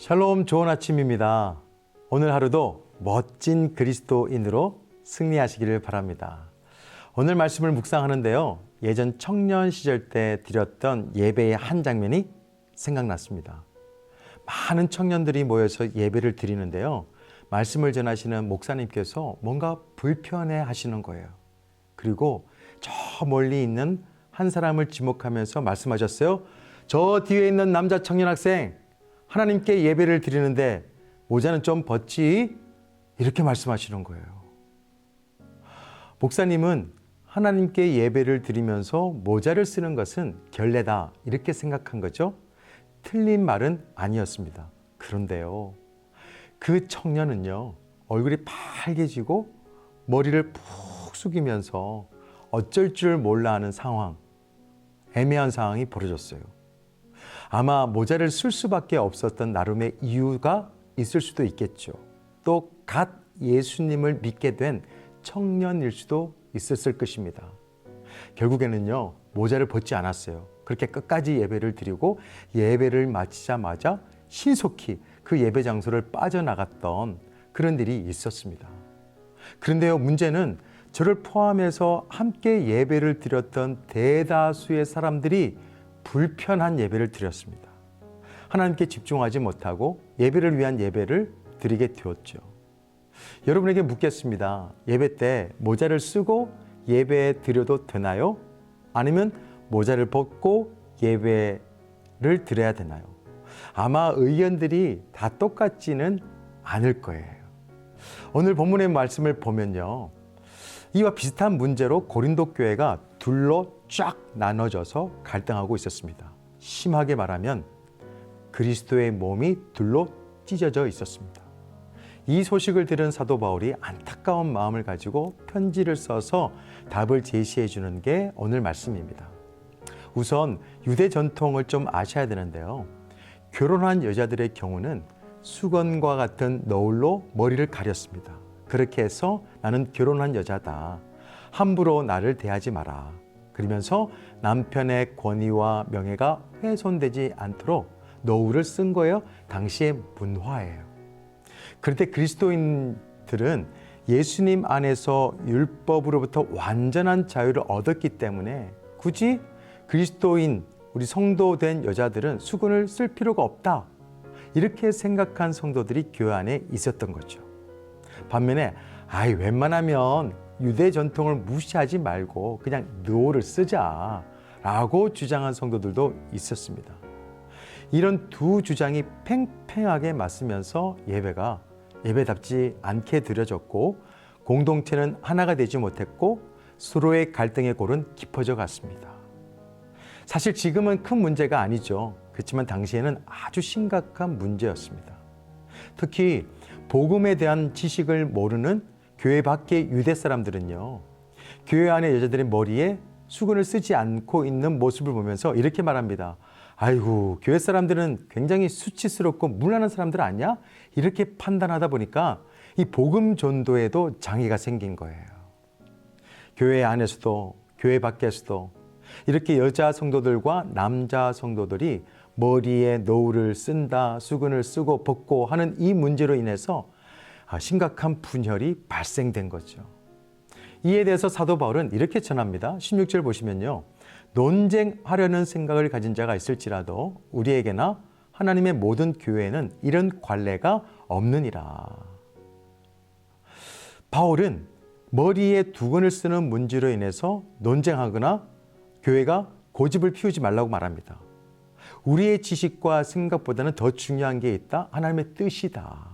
샬롬 좋은 아침입니다. 오늘 하루도 멋진 그리스도인으로 승리하시기를 바랍니다. 오늘 말씀을 묵상하는데요. 예전 청년 시절 때 드렸던 예배의 한 장면이 생각났습니다. 많은 청년들이 모여서 예배를 드리는데요. 말씀을 전하시는 목사님께서 뭔가 불편해 하시는 거예요. 그리고 저 멀리 있는 한 사람을 지목하면서 말씀하셨어요. 저 뒤에 있는 남자 청년 학생, 하나님께 예배를 드리는데 모자는 좀 벗지? 이렇게 말씀하시는 거예요. 목사님은 하나님께 예배를 드리면서 모자를 쓰는 것은 결례다. 이렇게 생각한 거죠. 틀린 말은 아니었습니다. 그런데요. 그 청년은요, 얼굴이 빨개지고 머리를 푹 숙이면서 어쩔 줄 몰라 하는 상황, 애매한 상황이 벌어졌어요. 아마 모자를 쓸 수밖에 없었던 나름의 이유가 있을 수도 있겠죠. 또 갓 예수님을 믿게 된 청년일 수도 있었을 것입니다. 결국에는요, 모자를 벗지 않았어요. 그렇게 끝까지 예배를 드리고 예배를 마치자마자 신속히 그 예배 장소를 빠져나갔던 그런 일이 있었습니다. 그런데요, 문제는 저를 포함해서 함께 예배를 드렸던 대다수의 사람들이 불편한 예배를 드렸습니다. 하나님께 집중하지 못하고 예배를 위한 예배를 드리게 되었죠. 여러분에게 묻겠습니다. 예배 때 모자를 쓰고 예배 드려도 되나요? 아니면 모자를 벗고 예배를 드려야 되나요? 아마 의견들이 다 똑같지는 않을 거예요. 오늘 본문의 말씀을 보면요. 이와 비슷한 문제로 고린도 교회가 둘로 쫙 나눠져서 갈등하고 있었습니다. 심하게 말하면 그리스도의 몸이 둘로 찢어져 있었습니다. 이 소식을 들은 사도 바울이 안타까운 마음을 가지고 편지를 써서 답을 제시해 주는 게 오늘 말씀입니다. 우선 유대 전통을 좀 아셔야 되는데요. 결혼한 여자들의 경우는 수건과 같은 너울로 머리를 가렸습니다. 그렇게 해서 나는 결혼한 여자다. 함부로 나를 대하지 마라. 그러면서 남편의 권위와 명예가 훼손되지 않도록 노후를 쓴 거예요. 당시의 문화예요. 그런데 그리스도인들은 예수님 안에서 율법으로부터 완전한 자유를 얻었기 때문에 굳이 그리스도인 우리 성도 된 여자들은 수건을 쓸 필요가 없다. 이렇게 생각한 성도들이 교회 안에 있었던 거죠. 반면에 아이 웬만하면 유대 전통을 무시하지 말고 그냥 노를 쓰자라고 주장한 성도들도 있었습니다. 이런 두 주장이 팽팽하게 맞으면서 예배가 예배답지 않게 드려졌고 공동체는 하나가 되지 못했고 서로의 갈등의 골은 깊어져 갔습니다. 사실 지금은 큰 문제가 아니죠. 그렇지만 당시에는 아주 심각한 문제였습니다. 특히 복음에 대한 지식을 모르는 교회 밖의 유대 사람들은요. 교회 안의 여자들의 머리에 수건을 쓰지 않고 있는 모습을 보면서 이렇게 말합니다. 아이고, 교회 사람들은 굉장히 수치스럽고 무난한 사람들 아니야? 이렇게 판단하다 보니까 이 복음 전도에도 장애가 생긴 거예요. 교회 안에서도 교회 밖에서도 이렇게 여자 성도들과 남자 성도들이 머리에 노을을 쓴다, 수건을 쓰고 벗고 하는 이 문제로 인해서 심각한 분열이 발생된 거죠. 이에 대해서 사도 바울은 이렇게 전합니다. 16절 보시면요. 논쟁하려는 생각을 가진 자가 있을지라도 우리에게나 하나님의 모든 교회에는 이런 관례가 없느니라. 바울은 머리에 두건을 쓰는 문제로 인해서 논쟁하거나 교회가 고집을 피우지 말라고 말합니다. 우리의 지식과 생각보다는 더 중요한 게 있다. 하나님의 뜻이다.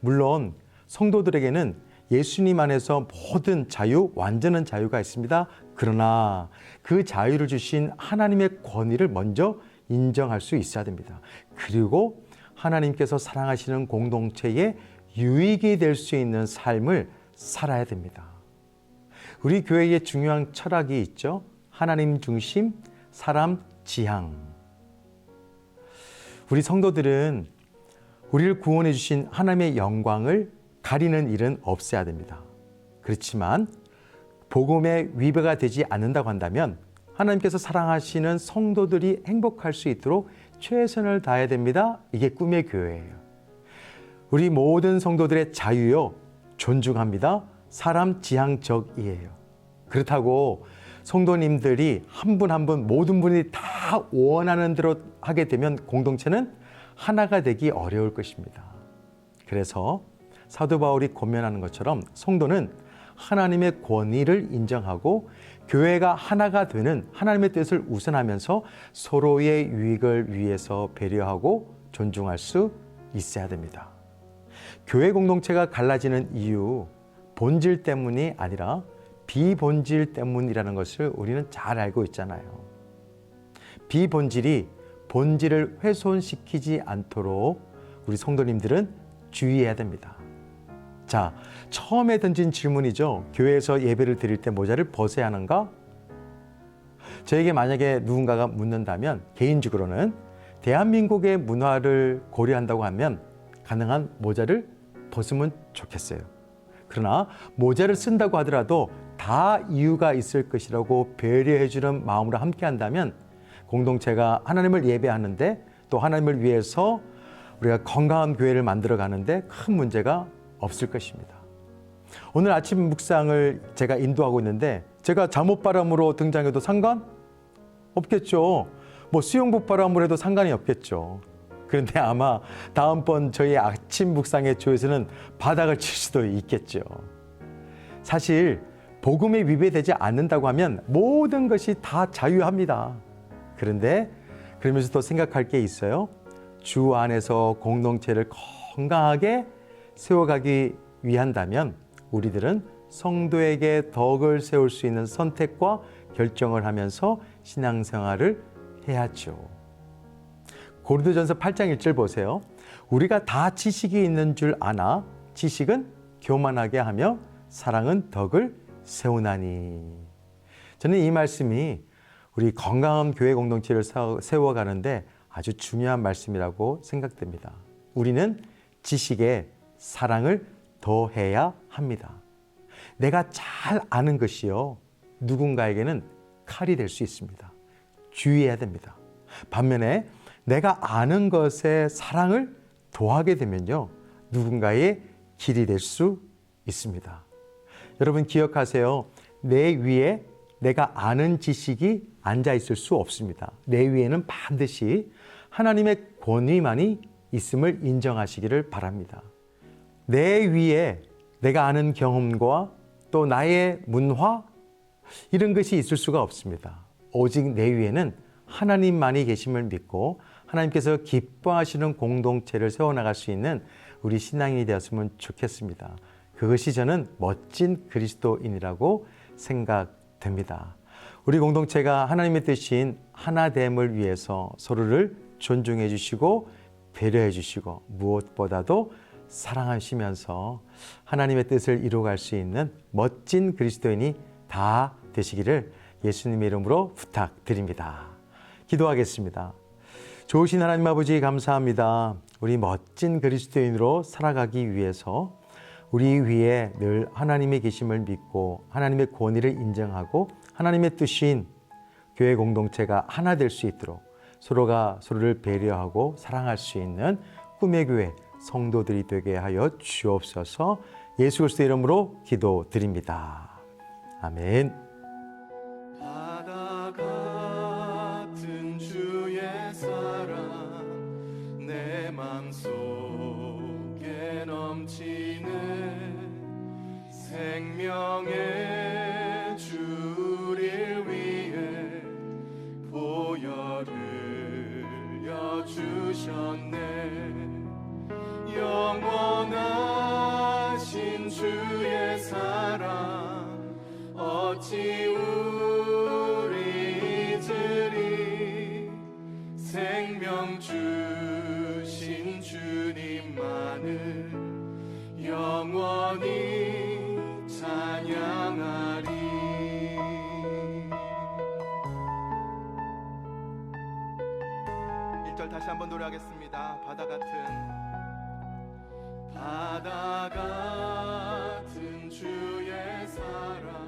물론 성도들에게는 예수님 안에서 모든 자유, 완전한 자유가 있습니다. 그러나 그 자유를 주신 하나님의 권위를 먼저 인정할 수 있어야 됩니다. 그리고 하나님께서 사랑하시는 공동체에 유익이 될 수 있는 삶을 살아야 됩니다. 우리 교회에 중요한 철학이 있죠. 하나님 중심, 사람 지향. 우리 성도들은 우리를 구원해 주신 하나님의 영광을 가리는 일은 없어야 됩니다. 그렇지만 복음의 위배가 되지 않는다고 한다면 하나님께서 사랑하시는 성도들이 행복할 수 있도록 최선을 다해야 됩니다. 이게 꿈의 교회예요. 우리 모든 성도들의 자유요 존중합니다. 사람 지향적이에요. 그렇다고 성도님들이 한 분 한 분 모든 분이 다 원하는 대로 하게 되면 공동체는 하나가 되기 어려울 것입니다. 그래서 사도 바울이 권면하는 것처럼 성도는 하나님의 권위를 인정하고 교회가 하나가 되는 하나님의 뜻을 우선하면서 서로의 유익을 위해서 배려하고 존중할 수 있어야 됩니다. 교회 공동체가 갈라지는 이유 본질 때문이 아니라 비본질 때문이라는 것을 우리는 잘 알고 있잖아요. 비본질이 본질을 훼손시키지 않도록 우리 성도님들은 주의해야 됩니다. 자, 처음에 던진 질문이죠. 교회에서 예배를 드릴 때 모자를 벗어야 하는가? 저에게 만약에 누군가가 묻는다면 개인적으로는 대한민국의 문화를 고려한다고 하면 가능한 모자를 벗으면 좋겠어요. 그러나 모자를 쓴다고 하더라도 다 이유가 있을 것이라고 배려해주는 마음으로 함께 한다면 공동체가 하나님을 예배하는데 또 하나님을 위해서 우리가 건강한 교회를 만들어 가는데 큰 문제가 없을 것입니다. 오늘 아침 묵상을 제가 인도하고 있는데 제가 잠옷 바람으로 등장해도 상관 없겠죠. 뭐 수영복 바람으로 해도 상관이 없겠죠. 그런데 아마 다음번 저희 아침 묵상의 조에서는 바닥을 칠 수도 있겠죠. 사실 복음에 위배되지 않는다고 하면 모든 것이 다 자유합니다. 그런데 그러면서 또 생각할 게 있어요. 주 안에서 공동체를 건강하게 세워가기 위한다면 우리들은 성도에게 덕을 세울 수 있는 선택과 결정을 하면서 신앙생활을 해야죠. 고린도전서 8장 1절 보세요. 우리가 다 지식이 있는 줄 아나 지식은 교만하게 하며 사랑은 덕을 세우나니. 저는 이 말씀이 우리 건강한 교회 공동체를 세워가는데 아주 중요한 말씀이라고 생각됩니다. 우리는 지식에 사랑을 더해야 합니다. 내가 잘 아는 것이요. 누군가에게는 칼이 될 수 있습니다. 주의해야 됩니다. 반면에 내가 아는 것에 사랑을 더하게 되면요. 누군가의 길이 될 수 있습니다. 여러분 기억하세요. 내 위에 내가 아는 지식이 앉아 있을 수 없습니다. 내 위에는 반드시 하나님의 권위만이 있음을 인정하시기를 바랍니다. 내 위에 내가 아는 경험과 또 나의 문화 이런 것이 있을 수가 없습니다. 오직 내 위에는 하나님만이 계심을 믿고 하나님께서 기뻐하시는 공동체를 세워나갈 수 있는 우리 신앙인이 되었으면 좋겠습니다. 그것이 저는 멋진 그리스도인이라고 생각됩니다. 우리 공동체가 하나님의 뜻인 하나됨을 위해서 서로를 존중해 주시고 배려해 주시고 무엇보다도 사랑하시면서 하나님의 뜻을 이루어갈 수 있는 멋진 그리스도인이 다 되시기를 예수님의 이름으로 부탁드립니다. 기도하겠습니다. 좋으신 하나님 아버지 감사합니다. 우리 멋진 그리스도인으로 살아가기 위해서 우리 위에 늘 하나님의 계심을 믿고 하나님의 권위를 인정하고 하나님의 뜻인 교회 공동체가 하나 될 수 있도록 서로가 서로를 배려하고 사랑할 수 있는 꿈의 교회 성도들이 되게 하여 주옵소서 예수 그리스도 이름으로 기도드립니다. 아멘. 생명의 주셨네. 영원하 다시 한번 노래하겠습니다. 바다 같은. 바다 같은 주의 사랑